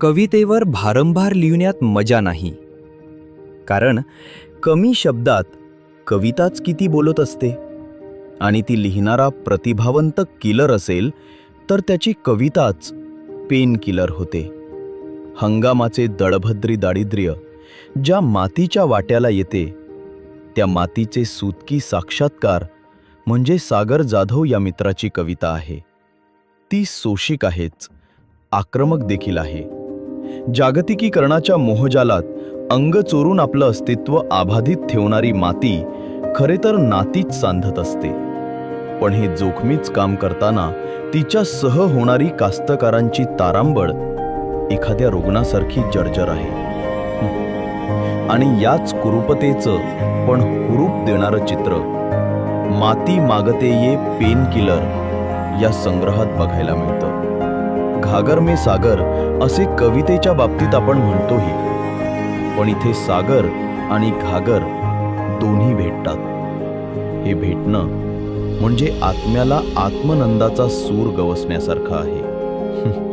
कवितेवर भारंभार लिहिण्यात मजा नाही. कारण कमी शब्दात कविताच किती बोलत असते? आणि ती लिहिणारा प्रतिभावंत किलर असेल तर त्याची कविताच पेन किलर होते. हंगामाचे दळभद्री दारिद्र्य ज्या मातीच्या वाट्याला येते त्या मातीचे सुतकी साक्षात्कार म्हणजे सागर जाधव या मित्राची कविता आहे. ती सोशिक आहेच. आक्रमक देखील आहे. जागतिकीकरणाच्या मोहजालात अंग चोरून आपलं अस्तित्व आबाधित ठेवणारी माती खरे तर नातीच सांधत असते. पण हे जोखमीच काम करताना तिच्या सह होणारी कास्तकारांची तारांबळ एखाद्या रुग्णासारखी जर्जर आहे. आणि याच कुरूपतेचं पण हुरूप देणारं चित्र माती मागते ये पेन किलर या संग्रहात बघायला मिळतं. घागर मे सागर असे कवितेच्या बाबतीत आपण म्हणतोही. पण इथे सागर आणि घागर दोन्ही भेटतात. हे भेटणं म्हणजे आत्म्याला आत्मनंदाचा सूर गवसण्यासारखं आहे.